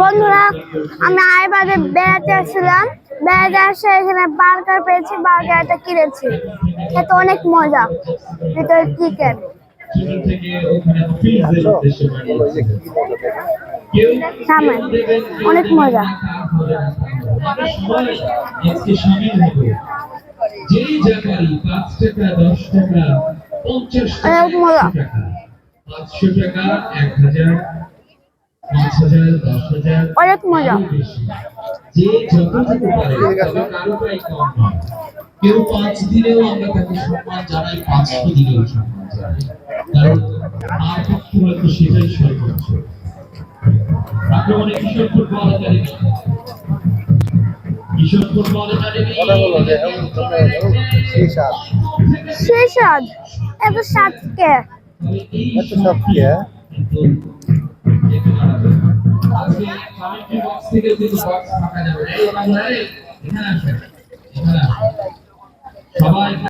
বন্ধুরা আমি আইবাগে বেড়াতে আসছিলাম। বেড়াতে আসে এখানে বার্গার পেয়েছি, বার্গারটা কিনেছি। খেতে অনেক মজা। ভিতরে চিকেন অনেক মজা। অনেক মজা। পাঁচশো টাকা, এক হাজার পাঁচ হাজার দশ হাজার অনেক মজা। কেউ পাঁচ দিলেও আমরা তাকে সম্মান জানাই পাঁচশো দিলেও সম্মান জানাই। কারণ পক্ষে হয়তো সেটাই সর্বোচ্চ। আক্রমণে Kishore football academy? Kishore football academy? সাত। এত স্বাদ কে এত সব কি হ্যাঁ কিন্তু। সবাই